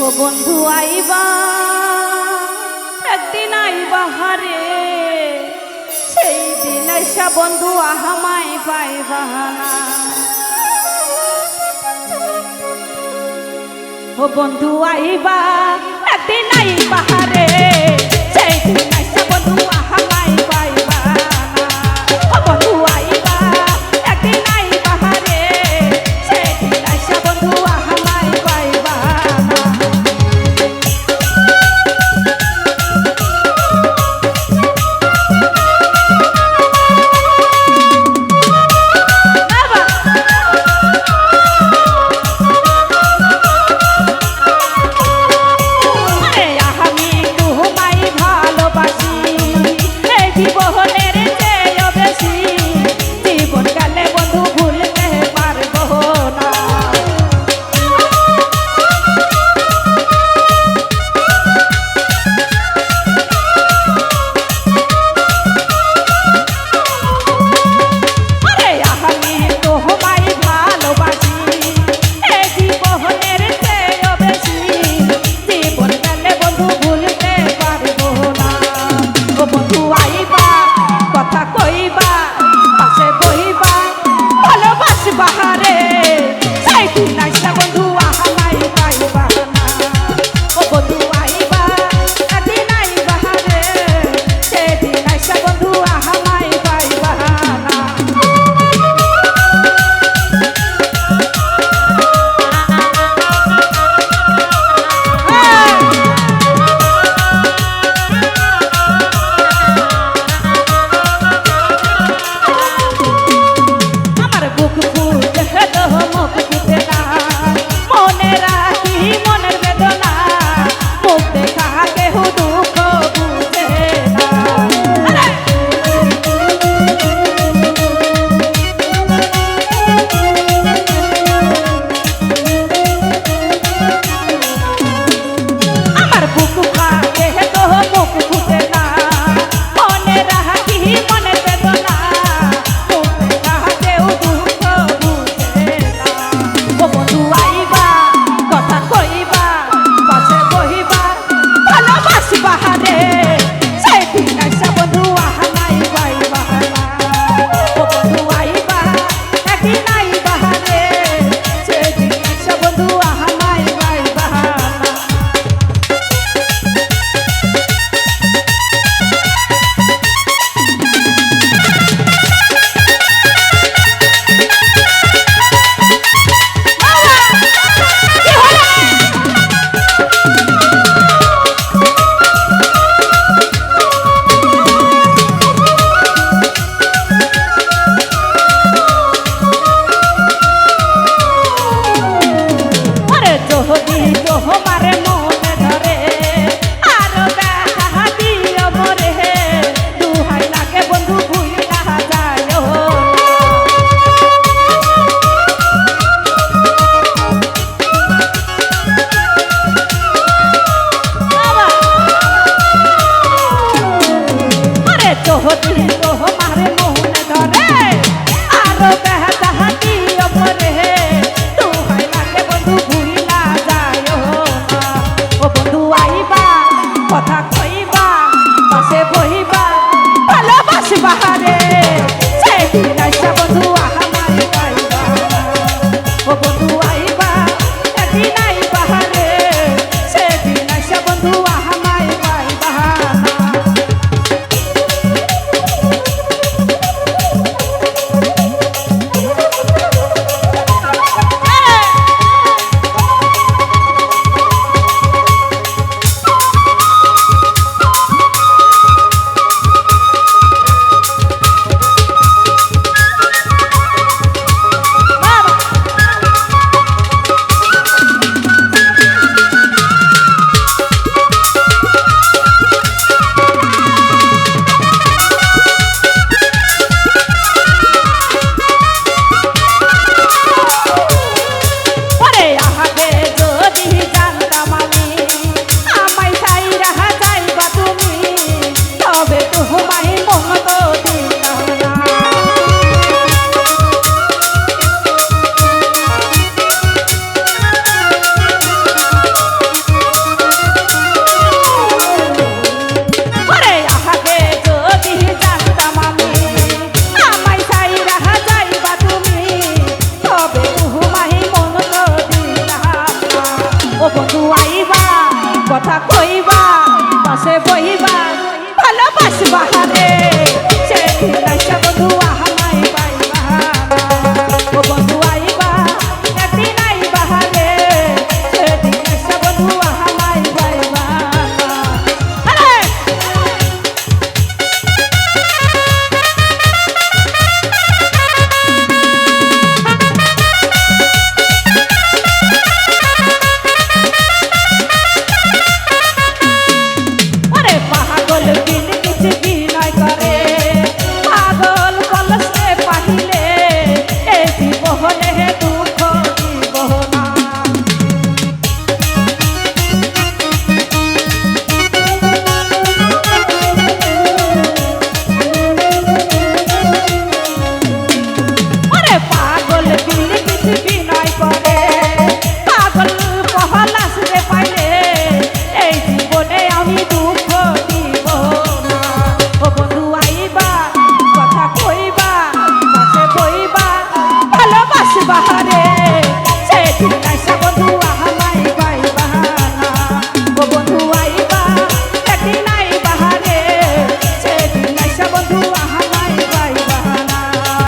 ও বন্ধু, আইবা। একদিন আইবা হারে। সেই দিন আইসা বন্ধু, আহামাই পাইবা না। ও বন্ধু, আইবা। একদিন আইবা হারে। সেই দিন Tonight. Cuba. কথা কইবা পাশে বইবা।